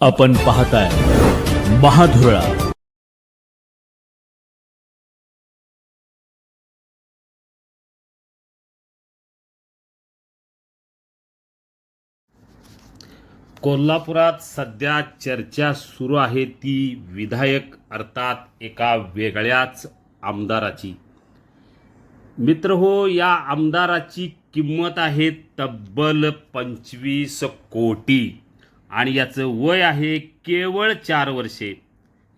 आपण पाहताय महाधुरळा. कोल्हापुरात सध्या चर्चा सुरू आहे ती विधायक अर्थात एका वेगळ्याच आमदाराची. मित्र हो या आमदाराची किंमत आहे तब्बल पंचवीस कोटी. आणि याचं वय आहे केवळ चार वर्षे.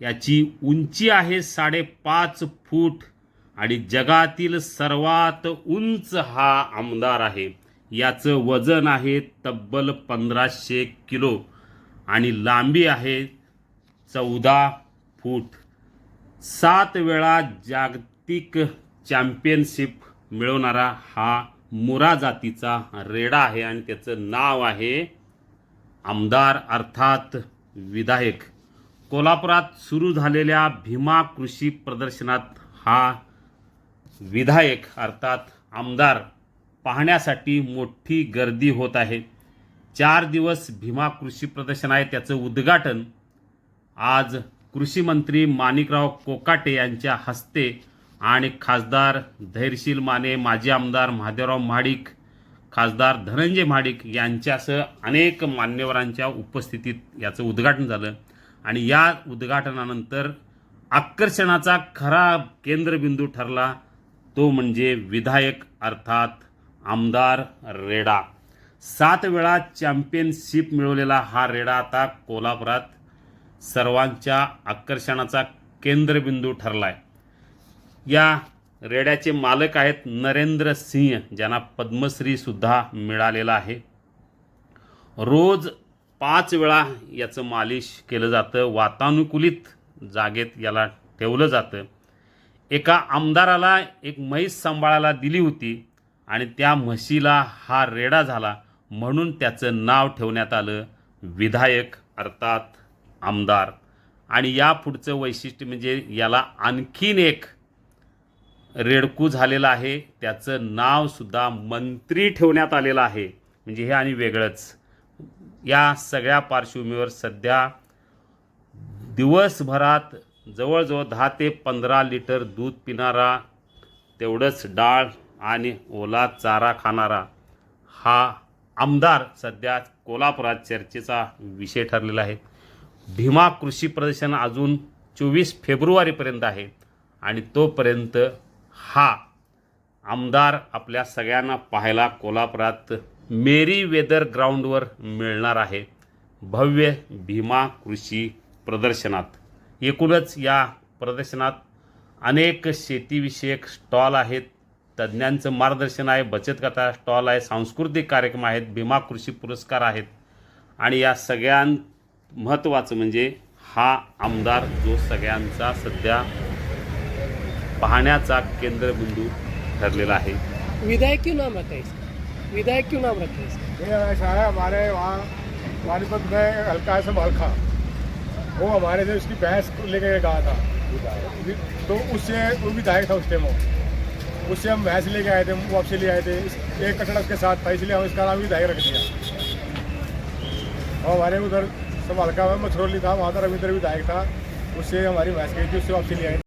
याची उंची आहे साडेपाच फूट आणि जगातील सर्वात उंच हा आमदार आहे. याचं वजन आहे तब्बल पंधराशे किलो आणि लांबी आहे चौदा फूट. सात वेळा जागतिक चॅम्पियनशिप मिळवणारा हा मुरा जातीचा रेडा आहे आणि त्याचं नाव आहे आमदार अर्थात विधायक. कोल्हापुरात सुरू झालेल्या भीमा कृषी प्रदर्शनात हा विधायक अर्थात आमदार पाहण्यासाठी मोठी गर्दी होत आहे. चार दिवस भीमा कृषी प्रदर्शन आहे. त्याचं उद्घाटन आज कृषी मंत्री माणिकराव कोकाटे यांच्या हस्ते आणि खासदार धैर्यशील माने माजी आमदार महादेवराव महाडिक खासदार धनंजय महाडिक यांच्यासह अनेक मान्यवरांच्या उपस्थितीत याचं उद्घाटन झालं. आणि या उद्घाटनानंतर आकर्षणाचा खरा केंद्रबिंदू ठरला. तो म्हणजे विधायक अर्थात आमदार रेडा. सात वेळा चॅम्पियनशिप मिळवलेला हा रेडा आता कोल्हापुरात सर्वांच्या आकर्षणाचा केंद्रबिंदू ठरला आहे या रेड्याचे मालक आहेत नरेंद्र सिंह ज्यांना पद्मश्रीसुद्धा मिळालेला आहे. रोज पाच वेळा याचं मालिश केलं जातं. वातानुकूलित जागेत याला ठेवलं जातं. एका आमदाराला एक म्हैस सांभाळायला दिली होती आणि त्या म्हशीला हा रेडा झाला म्हणून त्याचं नाव ठेवण्यात आलं. विधायक अर्थात आमदार. आणि या पुढचं वैशिष्ट्य म्हणजे याला आणखीन एक रेडकू झालेलं आहे. त्याचं नावसुद्धा मंत्री ठेवण्यात आलेलं आहे. म्हणजे हे आणि वेगळंच. या सगळ्या पार्श्वभूमीवर सध्या दिवसभरात जवळजवळ दहा ते पंधरा लिटर दूध पिणारा तेवढंच डाळ आणि ओला चारा खाणारा हा आमदार सध्या कोल्हापुरात चर्चेचा विषय ठरलेला आहे. भीमा कृषी प्रदर्शन अजून चोवीस फेब्रुवारीपर्यंत आहे आणि तोपर्यंत हा आमदार आपल्या सगळ्यांना पाहायला कोल्हापुरात मेरी वेदर ग्राउंडवर मिळणार आहे. भव्य भीमा कृषी प्रदर्शनात. एकूणच या प्रदर्शनात अनेक शेतीविषयक स्टॉल आहेत. तज्ज्ञांचं मार्गदर्शन आहे बचत कथा स्टॉल आहे सांस्कृतिक कार्यक्रम आहेत भीमा कृषी पुरस्कार आहेत. आणि या सगळ्यां महत्त्वाचं म्हणजे हा आमदार जो सगळ्यांचा सध्या पाहण्याचा केंद्रबिंदू ठरलेला आहे. विधायक क्यों नाम रखा है इसका? विधायक क्यों नाम रखा है इसका? ये ऐसा है हमारे वहाँ पानीपत में हल्का से मालखा वो हमारे से उसकी भैंस को लेके गया था। तो उससे वो विधायक था उस टाइम वो। उससे हम भैंस लेके आए थे वापसी ले आए थे। एक कचड़ा उसके साथ था इसलिए हम इसका नाम विधायक रख दिया। और हमारे उधर सब हल्का में मछरौली था वहाँ का रविंद्र विधायक था। उससे हमारी भैंस गई थी उससे वापसी ले आए